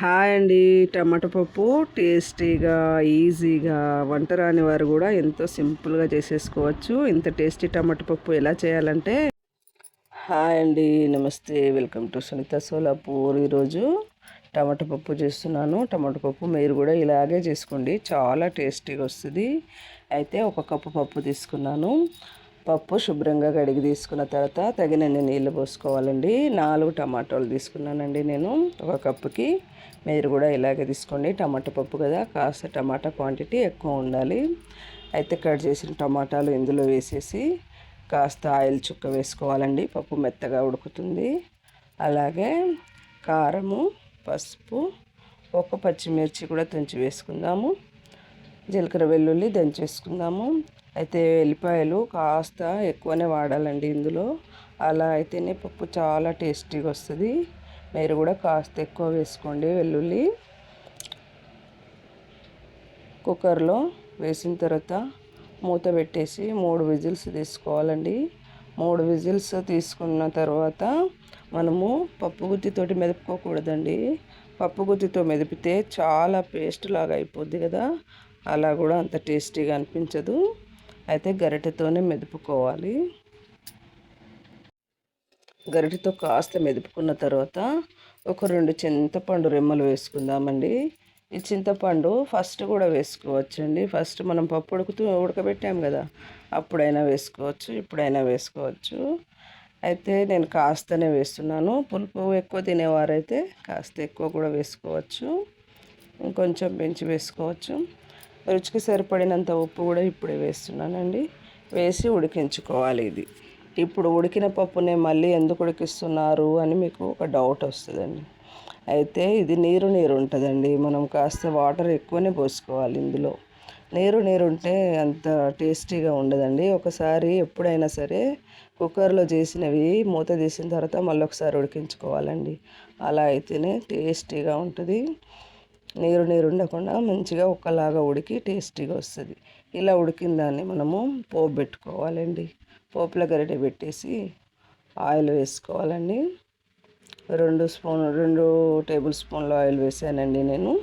Hi అండి. Tomato పప్పు టేస్టీగా ఈజీగా వంట రాని వారు కూడా ఎంతో సింపుల్గా చేసేసుకోవచ్చు. ఇంత టేస్టీ టమాటో పప్పు ఎలా చేయాలంటే హాయ్ అండి. నమస్తే. Welcome to Sunitha Solapur. ఈరోజు టమాటో పప్పు చేస్తున్నాను. టమాటో పప్పు మీరు కూడా ఇలాగే చేసుకోండి. చాలా టేస్టీగా వస్తుంది. అయితే ఒక కప్పు పప్పు తీసుకున్నాను. పప్పు శుభ్రంగా కడిగి తీసుకున్న తర్వాత తగినన్ని నీళ్ళు పోసుకోవాలండి. నాలుగు టమాటాలు తీసుకున్నానండి నేను. ఒక కప్పుకి మీరు కూడా ఇలాగే తీసుకోండి. టమాటా పప్పు కదా కాస్త టమాటా క్వాంటిటీ ఎక్కువ ఉండాలి. అయితే కట్ చేసిన టమాటాలు ఇందులో వేసేసి కాస్త ఆయిల్ చుక్క వేసుకోవాలండి. పప్పు మెత్తగా ఉడుకుతుంది. అలాగే కారము పసుపు ఒక పచ్చిమిర్చి కూడా తుంచి వేసుకుందాము. జీలకర్ర వెల్లుల్లి దంచేసుకుందాము. అయితే వెల్లిపాయలు కాస్త ఎక్కువనే వాడాలండి ఇందులో. అలా అయితేనే పప్పు చాలా టేస్టీగా వస్తుంది. మీరు కూడా కాస్త ఎక్కువ వేసుకోండి వెల్లుల్లి. కుక్కర్లో వేసిన తర్వాత మూత పెట్టేసి మూడు విజిల్స్ తీసుకోవాలండి. మూడు విజిల్స్ తీసుకున్న తర్వాత మనము పప్పు గుత్తితోటి మెదుపుకోకూడదండి. పప్పు గుత్తితో మెదిపితే చాలా పేస్ట్ లాగా అయిపోద్ది కదా. అలా కూడా అంత టేస్టీగా అనిపించదు. అయితే గరిటెతోనే మెదుపుకోవాలి. గరిటెతో కాస్త మెదుపుకున్న తర్వాత ఒక రెండు చింతపండు రెమ్మలు వేసుకుందామండి. ఈ చింతపండు ఫస్ట్ కూడా వేసుకోవచ్చండి. ఫస్ట్ మనం పప్పు ఉడుకుతూ ఉడకబెట్టాం కదా అప్పుడైనా వేసుకోవచ్చు ఇప్పుడైనా వేసుకోవచ్చు. అయితే నేను కాస్తనే వేస్తున్నాను. పులుపు ఎక్కువ తినేవారైతే కాస్త ఎక్కువ కూడా వేసుకోవచ్చు. ఇంకొంచెం పెంచి వేసుకోవచ్చు. రుచికి సరిపడినంత ఉప్పు కూడా ఇప్పుడే వేస్తున్నానండి. వేసి ఉడికించుకోవాలి ఇది. ఇప్పుడు ఉడికిన పప్పునే మళ్ళీ ఎందుకు ఉడికిస్తున్నారు అని మీకు ఒక డౌట్ వస్తుందండి. అయితే ఇది నీరు నీరు ఉంటుందండి. మనం కాస్త వాటర్ ఎక్కువనే పోసుకోవాలి ఇందులో. నీరు నీరు ఉంటే అంత టేస్టీగా ఉండదండి. ఒకసారి ఎప్పుడైనా సరే కుక్కర్లో చేసినవి మూత తీసిన తర్వాత మళ్ళీ ఒకసారి ఉడికించుకోవాలండి. అలా అయితేనే టేస్టీగా ఉంటుంది. నీరు నీరు ఉండకుండా మంచిగా ఒక్కలాగా ఉడికి టేస్టీగా వస్తుంది. ఇలా ఉడికిన దాన్ని మనము పోపు పెట్టుకోవాలండి. పోపుల గరిటె పెట్టేసి ఆయిల్ వేసుకోవాలండి. రెండు స్పూన్ రెండు టేబుల్ స్పూన్లు ఆయిల్ వేసానండి నేను.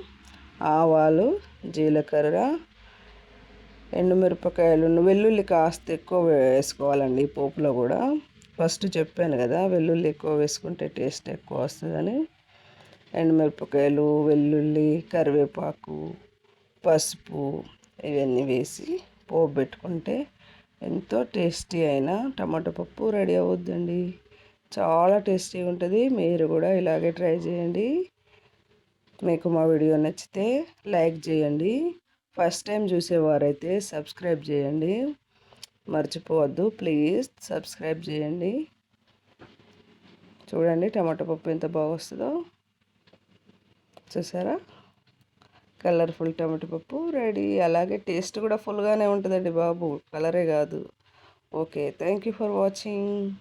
ఆవాలు జీలకర్ర ఎండుమిరపకాయలు వెల్లుల్లి కాస్త ఎక్కువ వేసుకోవాలండి పోపులో కూడా. ఫస్ట్ చెప్పాను కదా వెల్లుల్లి ఎక్కువ వేసుకుంటే టేస్ట్ ఎక్కువ వస్తుందని. ఎండుమిరపకాయలు వెల్లుల్లి కరివేపాకు పసుపు ఇవన్నీ వేసి పోపు పెట్టుకుంటే ఎంతో టేస్టీ అయిన టమాటో పప్పు రెడీ అవుద్దండి చాలా టేస్టీగా ఉంటుంది. మీరు కూడా ఇలాగే ట్రై చేయండి. మీకు మా వీడియో నచ్చితే లైక్ చేయండి. ఫస్ట్ టైం చూసేవారైతే సబ్స్క్రైబ్ చేయండి. మర్చిపోవద్దు. ప్లీజ్ సబ్స్క్రైబ్ చేయండి. చూడండి టమాటో పప్పు ఎంత బాగా వస్తుందో చూసారా? కలర్ఫుల్ టమాటో పప్పు రెడీ. అలాగే టేస్ట్ కూడా ఫుల్గానే ఉంటుందండి బాబు. కలరే కాదు. Okay thank you for watching.